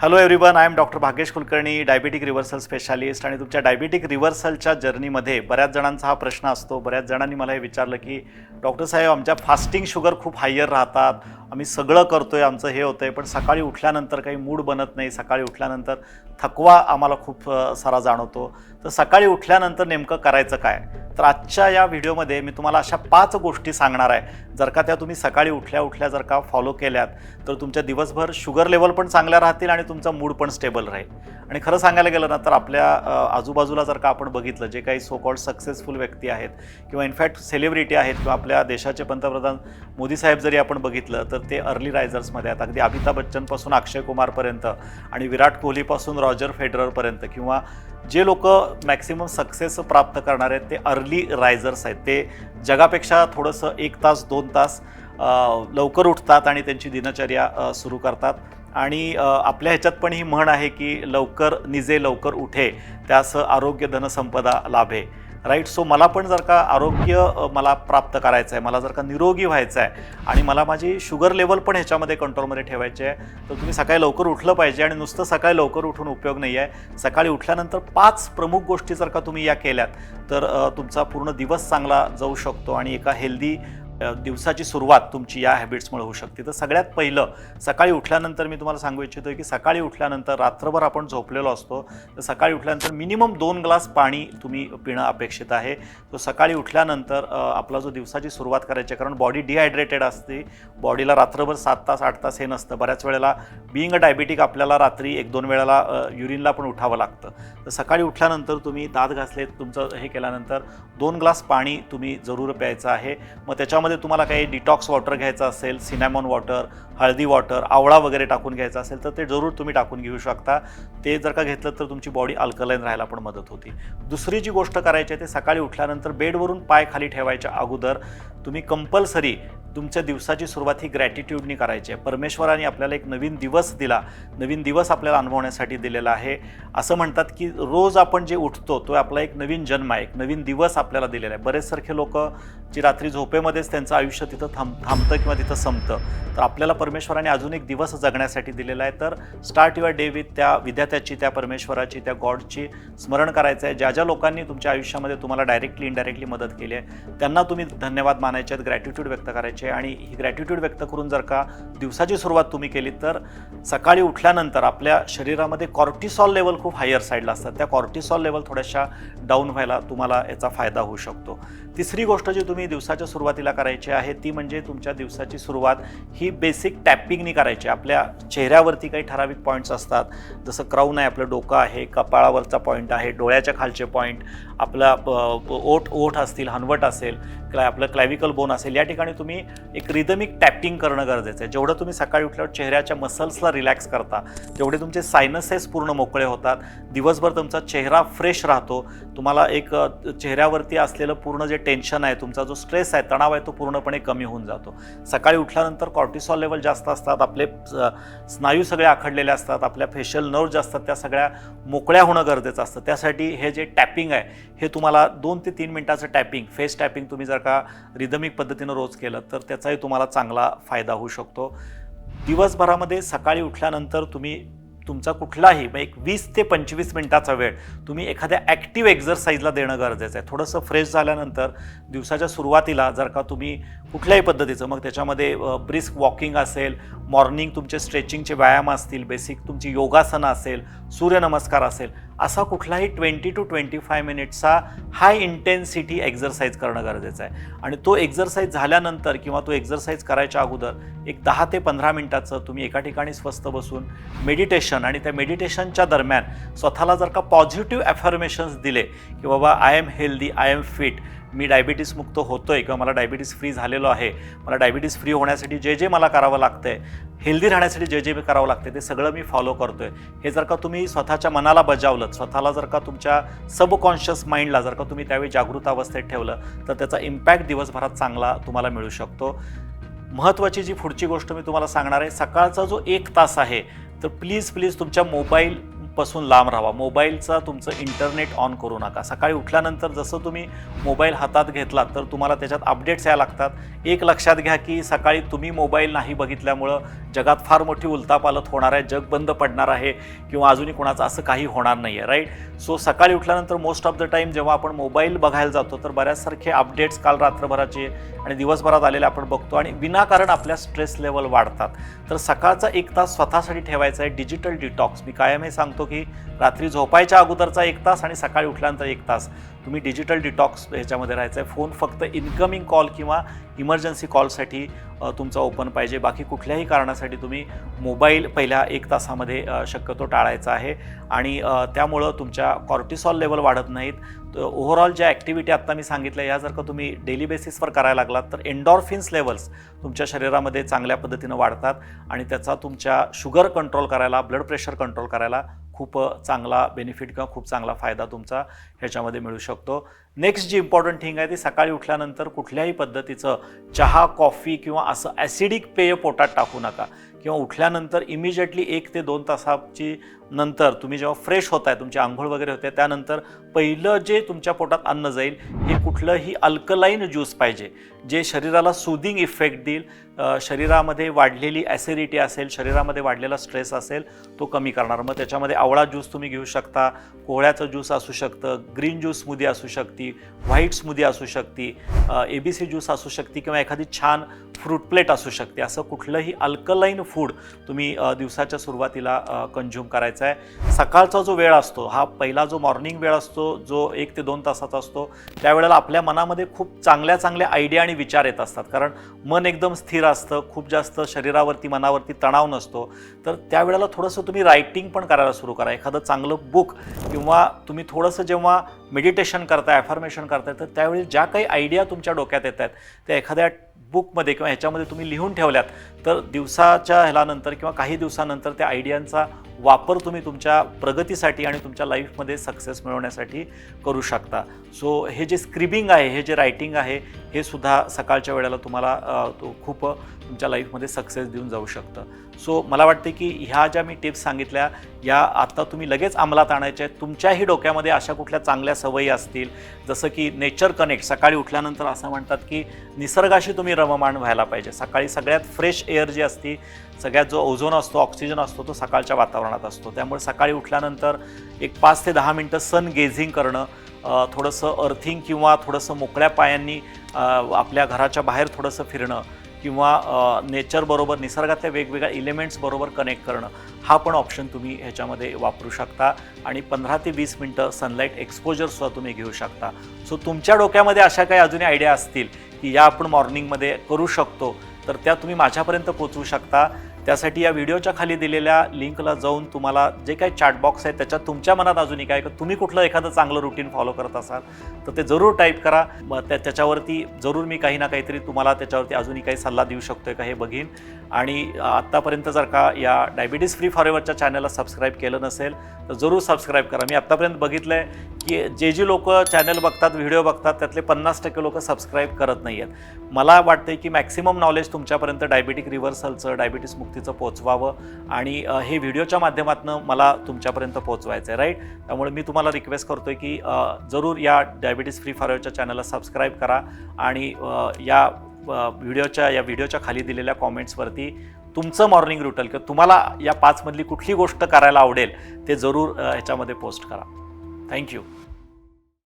Hello everyone I am doctor Bhagyesh Kulkarni diabetic reversal specialist आणि तुमच्या diabetic रिव्हर्सलच्या जर्नीमध्ये बऱ्याच जणांचा हा प्रश्न असतो. बऱ्याच जणांनी मला हे विचारलं की डॉक्टर साहेब आमच्या फास्टिंग शुगर खूप हायर राहतात. आम्ही सगळं करतो आहे आमचं हे होतं आहे पण सकाळी उठल्यानंतर काही मूड बनत नाही. सकाळी उठल्यानंतर थकवा आम्हाला खूप सारा जाणवतो. तर सकाळी उठल्यानंतर नेमकं करायचं काय? तर आजच्या या व्हिडिओमध्ये मी तुम्हाला अशा पाच गोष्टी सांगणार आहे. जर का त्या तुम्ही सकाळी उठल्या उठल्या जर का फॉलो केल्यात तर तुमच्या दिवसभर शुगर लेवल पण चांगल्या राहतील आणि तुमचा मूड पण स्टेबल राहील. आणि खरं सांगायला गेलं ना तर आपल्या आजूबाजूला जर का आपण बघितलं जे काही सो कॉल्ड सक्सेसफुल व्यक्ती आहेत किंवा इनफॅक्ट सेलिब्रिटी आहेत किंवा आपल्या देशाचे पंतप्रधान मोदी साहेब जरी आपण बघितलं तर ते अर्ली रायझर्समध्ये आहेत. अगदी अमिताभ बच्चनपासून अक्षय कुमारपर्यंत आणि विराट कोहलीपासून रॉजर फेडररपर्यंत किंवा जे लोक मॅक्सिमम सक्सेस प्राप्त करणार आहेत ते अर्ली रायझर्स आहेत. ते जगापेक्षा थोडंसं एक तास दोन तास लवकर उठतात आणि त्यांची दिनचर्या सुरू करतात. आणि आपल्या ह्याच्यात पण ही म्हण आहे की लवकर निजे लवकर उठे त्यास आरोग्य धनसंपदा लाभे. राईट सो मला पण जर का आरोग्य मला प्राप्त करायचं आहे मला जर का निरोगी व्हायचं आहे आणि मला माझी शुगर लेवल पण ह्याच्यामध्ये कंट्रोलमध्ये ठेवायची आहे तर तुम्ही सकाळी लवकर उठलं पाहिजे आणि नुसतं सकाळी लवकर उठून उपयोग नाही आहे. सकाळी उठल्यानंतर पाच प्रमुख गोष्टी जर का तुम्ही या केल्यात तर तुमचा पूर्ण दिवस चांगला जाऊ शकतो आणि एका हेल्दी दिवसाची सुरुवात तुमची या हॅबिट्समुळे होऊ शकते. तर सगळ्यात पहिलं सकाळी उठल्यानंतर मी तुम्हाला सांगू इच्छितो की सकाळी उठल्यानंतर रात्रभर आपण झोपलेलो असतो. तर सकाळी उठल्यानंतर मिनिमम दोन ग्लास पाणी तुम्ही पिणं अपेक्षित आहे. तो सकाळी उठल्यानंतर आपला जो दिवसाची सुरुवात करायची कारण बॉडी डिहायड्रेटेड असते. बॉडीला रात्रभर सात तास आठ तास हे नसतं. बऱ्याच वेळेला बिईंग अ डायबिटिक आपल्याला रात्री एक दोन वेळेला युरिनला पण उठावं लागतं. तर सकाळी उठल्यानंतर तुम्ही दात घासले तुमचं हे केल्यानंतर दोन ग्लास पाणी तुम्ही जरूर प्यायचं आहे. मग त्याच्यामध्ये तुम्हाला काही डिटॉक्स वॉटर घ्यायचं असेल सिनॅमॉन वॉटर हळदी वॉटर आवळा वगैरे टाकून घ्यायचं असेल तर ते जरूर तुम्ही टाकून घेऊ शकता. ते जर का घेतलं तर तुमची बॉडी अल्कलाईन राहायला पण मदत होती. दुसरी जी गोष्ट करायची आहे ते सकाळी उठल्यानंतर बेडवरून पाय खाली ठेवायच्या अगोदर तुम्ही कंपल्सरी तुमच्या दिवसाची सुरुवात ही ग्रॅटिट्यूडनी करायची आहे. परमेश्वराने आपल्याला एक नवीन दिवस दिला. नवीन दिवस आपल्याला अनुभवण्यासाठी दिलेला आहे. असं म्हणतात की रोज आपण जे उठतो तो आपला एक नवीन जन्म आहे. एक नवीन दिवस आपल्याला दिलेला आहे. बरेच सारखे लोक जी रात्री झोपेमध्येच त्यांचं आयुष्य तिथं थांब थांबतं किंवा तिथं संपतं. तर आपल्याला परमेश्वराने अजून एक दिवस जगण्यासाठी दिलेला आहे. तर स्टार्ट युअर डे विथ त्या विद्यार्थ्याची त्या परमेश्वराची त्या गॉडची स्मरण करायचं आहे. ज्या ज्या लोकांनी तुमच्या आयुष्यामध्ये तुम्हाला डायरेक्टली इनडायरेक्टली मदत केली आहे त्यांना तुम्ही धन्यवाद मानायचे आहेत. ग्रॅटिट्यूड व्यक्त करायचे पाहिजे आणि ही ग्रॅटिट्यूड व्यक्त करून जर का दिवसाची सुरुवात तुम्ही केली तर सकाळी उठल्यानंतर आपल्या शरीरामध्ये कॉर्टिसॉल लेवल खूप हायर साईडला असतात. त्या कॉर्टिसॉल लेवल थोड्याशा डाऊन व्हायला तुम्हाला याचा फायदा होऊ शकतो. तिसरी गोष्ट जी तुम्ही दिवसाच्या सुरुवातीला करायची आहे ती म्हणजे तुमच्या दिवसाची सुरुवात ही बेसिक टॅपिंगनी करायची. आहे. आपल्या चेहऱ्यावरती काही ठराविक पॉईंट्स असतात. जसं क्राऊन आहे आपलं डोकं आहे कपाळावरचा पॉईंट आहे डोळ्याच्या खालचे पॉईंट आपला ओठ ओठ असतील हनवट असेल क्ला आपलं क्लॅविकल बोन असेल या ठिकाणी तुम्ही एक रिदमिक टॅपिंग करणं गरजेचं आहे. जेवढं तुम्ही सकाळी उठल्यावर चेहऱ्याच्या मसल्सला रिलॅक्स करता तेवढे तुमचे सायनसेस पूर्ण मोकळे होतात. दिवसभर तुमचा चेहरा फ्रेश राहतो. तुम्हाला एक चेहऱ्यावरती असलेलं पूर्ण जे टेन्शन आहे तुमचा जो स्ट्रेस आहे तणाव आहे तो पूर्णपणे कमी होऊन जातो. सकाळी उठल्यानंतर कॉर्टिसॉल लेवल जास्त असतात आपले स्नायू सगळे आखडलेले असतात आपल्या फेशियल नर्व ज्या असतात त्या सगळ्या मोकळ्या होणं गरजेचं असतं. त्यासाठी हे जे टॅपिंग आहे हे तुम्हाला दोन ते तीन मिनटाचं टॅपिंग फेस टॅपिंग तुम्ही जर का रिदमिक पद्धतीनं रोज केलं तर त्याचाही तुम्हाला चांगला फायदा होऊ शकतो. दिवसभरामध्ये सकाळी उठल्यानंतर तुम्ही तुमचा कुठलाही मग एक वीस ते पंचवीस मिनटाचा वेळ तुम्ही एखाद्या ॲक्टिव्ह एक्झरसाईजला देणं गरजेचं आहे. थोडंसं फ्रेश झाल्यानंतर दिवसाच्या सुरुवातीला जर का तुम्ही कुठल्याही पद्धतीचं मग त्याच्यामध्ये ब्रिस्क वॉकिंग असेल मॉर्निंग तुमचे स्ट्रेचिंगचे व्यायाम असतील बेसिक तुमची योगासनं असेल सूर्यनमस्कार असेल असा कुठलाही ट्वेंटी टू ट्वेंटी फाय मिनिट्सचा हाय इंटेन्सिटी एक्झरसाईज करणं गरजेचं आहे. आणि तो एक्झरसाईज झाल्यानंतर किंवा तो एक्झरसाईज करायच्या अगोदर एक दहा ते पंधरा मिनिटाचं तुम्ही एका ठिकाणी स्वस्त बसून मेडिटेशन आणि त्या मेडिटेशनच्या दरम्यान स्वतःला जर का पॉझिटिव्ह ॲफर्मेशन्स दिले की बाबा I am healthy I am fit me diabetes मुक्त आहे किंवा मला डायबिटीस फ्री झालेलो आहे मला डायबिटीस फ्री होण्यासाठी जे जे मला करावं लागतं आहे हेल्दी राहण्यासाठी जे जे करावं लागते ते सगळं मी फॉलो करतो आहे हे जर का तुम्ही स्वतःच्या मनाला बजावलं स्वतःला जर का तुमच्या सबकॉन्शियस माइंडला जर का तुम्ही त्यावेळी जागृत अवस्थेत ठेवलं तर त्याचा इम्पॅक्ट दिवसभरात चांगला तुम्हाला मिळू शकतो. महत्त्वाची जी पुढची गोष्ट मी तुम्हाला सांगणार आहे सकाळचा जो एक तास आहे तर प्लीज प्लीज तुमच्या मोबाईल पासून लांब राहा मोबाईलचा तुमचं इंटरनेट ऑन करू नका. सकाळी उठल्यानंतर जसं तुम्ही मोबाईल हातात घेतलात तर तुम्हाला त्याच्यात अपडेट्स यायला लागतात. एक लक्षात घ्या की सकाळी तुम्ही मोबाईल नाही बघितल्यामुळं जगात फार मोठी उलतापालत होणार आहे जग बंद पडणार आहे किंवा अजूनही कोणाचं असं काही होणार नाही आहे राईट सो सकाळी उठल्यानंतर मोस्ट ऑफ द टाईम जेव्हा आपण मोबाईल बघायला जातो तर बऱ्याचसारखे अपडेट्स काल रात्रभराचे आणि दिवसभरात आलेले आपण बघतो आणि विनाकारण आपल्या स्ट्रेस लेवल वाढतात. तर सकाळचा एक तास स्वतःसाठी ठेवायचा आहे डिजिटल डिटॉक्स मी कायम हे सांगतो की रात्री झोपायच्या अगोदरचा एक तास आणि सकाळी उठल्यानंतर एक तास. तुम्ही डिजिटल डिटॉक्स ह्याच्यामध्ये राहायचं आहे फोन फक्त इन्कमिंग कॉल किंवा इमर्जन्सी कॉलसाठी तुमचा ओपन पाहिजे. बाकी कुठल्याही कारणासाठी तुम्ही मोबाईल पहिल्या एक तासामध्ये शक्यतो टाळायचा आहे. आणि त्यामुळं तुमच्या कॉर्टिसॉल लेवल वाढत नाहीत. तर ओव्हरऑल ज्या ॲक्टिव्हिटी आत्ता मी सांगितल्या या जर का तुम्ही डेली बेसिसवर करायला लागलात तर एन्डॉर्फिन्स लेवल्स तुमच्या शरीरामध्ये चांगल्या पद्धतीनं वाढतात. आणि त्याचा तुमच्या शुगर कंट्रोल करायला ब्लड प्रेशर कंट्रोल करायला खूप चांगला बेनिफिट किंवा खूप चांगला फायदा तुमचा ह्याच्यामध्ये मिळू शकतो. नेक्स्ट जी इम्पॉर्टंट थिंग आहे ती सकाळी उठल्यानंतर कुठल्याही पद्धतीचं चहा कॉफी किंवा असं ॲसिडिक पेय पोटात टाकू नका. किंवा उठल्यानंतर इमिजिएटली एक ते दोन तासाची नंतर तुम्ही जेव्हा फ्रेश होताय तुमची आंघोळ वगैरे होते त्यानंतर पहिलं जे तुमच्या पोटात अन्न जाईल हे कुठलंही अल्कलाईन ज्यूस पाहिजे जे शरीराला सुदिंग इफेक्ट देईल. शरीरामध्ये वाढलेली ॲसिडिटी असेल शरीरामध्ये वाढलेला स्ट्रेस असेल तो कमी करणार. मग त्याच्यामध्ये आवळा ज्यूस तुम्ही घेऊ शकता कोहळ्याचं ज्यूस असू शकतं ग्रीन ज्यूस स्मूदी असू शकते व्हाईट स्मूदी असू शकते ए बी सी ज्यूस असू शकते किंवा एखादी छान फ्रूट प्लेट असू शकते. असं कुठलंही अल्कलाईन फूड तुम्ही दिवसाच्या सुरुवातीला कंझ्युम करायचा आहे सकाळचा जो वेळ असतो हा पहिला जो मॉर्निंग वेळ असतो जो एक ते दोन तासाचा असतो त्यावेळेला आपल्या मनामध्ये खूप चांगल्या चांगल्या आयडिया आणि विचार येत असतात. कारण मन एकदम स्थिर असतं खूप जास्त शरीरावरती मनावरती तणाव नसतो. तर त्यावेळेला थोडंसं तुम्ही रायटिंग पण करायला सुरू करा. एखादं चांगलं बुक किंवा तुम्ही थोडंसं जेव्हा मेडिटेशन करताय ॲफर्मेशन करताय तर त्यावेळी ज्या काही आयडिया तुमच्या डोक्यात येत आहेत त्या एखाद्या बुकमध्ये किंवा ह्याच्यामध्ये तुम्ही लिहून ठेवल्यात तर दिवसाच्या ह्यालानंतर किंवा काही दिवसानंतर त्या आयडियांचा वापर तुम्ही तुमच्या प्रगतीसाठी आणि तुमच्या लाईफमध्ये सक्सेस मिळवण्यासाठी करू शकता. सो हे जे स्क्रिबिंग आहे हे जे रायटिंग आहे हे सुद्धा सकाळच्या वेळेला तुम्हाला तो खूप तुमच्या लाईफमध्ये सक्सेस देऊन जाऊ शकतं. सो मला वाटते की ह्या ज्या मी टिप्स सांगितल्या या आत्ता तुम्ही लगेच अंमलात आणायच्या आहेत. तुमच्याही डोक्यामध्ये अशा कुठल्या चांगल्या सवयी असतील जसं की नेचर कनेक्ट सकाळी उठल्यानंतर असं म्हणतात की निसर्गाशी तुम्ही रममाण व्हायला पाहिजे. सकाळी सगळ्यात फ्रेश एअर जी असती सगळ्यात जो ओझोन असतो ऑक्सिजन असतो तो सकाळच्या वातावरणात असतो. त्यामुळे सकाळी उठल्यानंतर एक पाच ते दहा मिनटं सन गेझिंग करणं थोडंसं अर्थिंग किंवा थोडंसं मोकळ्या पायांनी आपल्या घराच्या बाहेर थोडंसं फिरणं किंवा नेचरबरोबर निसर्गातल्या वेगवेगळ्या इलिमेंट्सबरोबर कनेक्ट करणं हा पण ऑप्शन तुम्ही ह्याच्यामध्ये वापरू शकता. आणि पंधरा ते वीस मिनटं सनलाईट एक्सपोजरसुद्धा तुम्ही घेऊ शकता. सो तुमच्या डोक्यामध्ये अशा काही अजूनही आयडिया असतील की या आपण मॉर्निंगमध्ये करू शकतो तर त्या तुम्ही माझ्यापर्यंत पोचवू शकता. त्यासाठी या व्हिडिओच्या खाली दिलेल्या लिंकला जाऊन तुम्हाला जे काही चॅटबॉक्स आहे त्याच्यात तुमच्या मनात अजूनही काय तुम्ही कुठलं एखादं चांगलं रुटीन फॉलो करत असाल तर ते जरूर टाईप करा. मग त्या त्याच्यावरती जरूर मी काही ना काहीतरी तुम्हाला त्याच्यावरती अजूनही काही सल्ला देऊ शकतोय का हे बघीन. आणि आत्तापर्यंत जर का या डायबिटीज फ्री फॉरेवरच्या चॅनलला सबस्क्राईब केलं नसेल तर जरूर सबस्क्राईब करा. मी आत्तापर्यंत बघितलं आहे की जे जे लोक चॅनल बघतात व्हिडिओ बघतात त्यातले पन्नास टक्के लोक सबस्क्राईब करत नाही आहेत मला वाटते की मॅक्सिमम नॉलेज तुमच्यापर्यंत डायबिटिक रिव्हर्सलचं डायबिटीस मुक्तीचं पोचवावं आणि हे व्हिडिओच्या माध्यमातून मला तुमच्यापर्यंत पोचवायचं आहे राईट त्यामुळे मी तुम्हाला रिक्वेस्ट करतोय की जरूर या डायबिटीस फ्री फॉरवरच्या चॅनलला सबस्क्राईब करा आणि या व्हिडिओच्या या व्हिडिओच्या खाली दिलेल्या कॉमेंट्सवरती तुमचं मॉर्निंग रुटल किंवा तुम्हाला या पाचमधली कुठली गोष्ट करायला आवडेल ते जरूर ह्याच्यामध्ये पोस्ट करा. Thank you.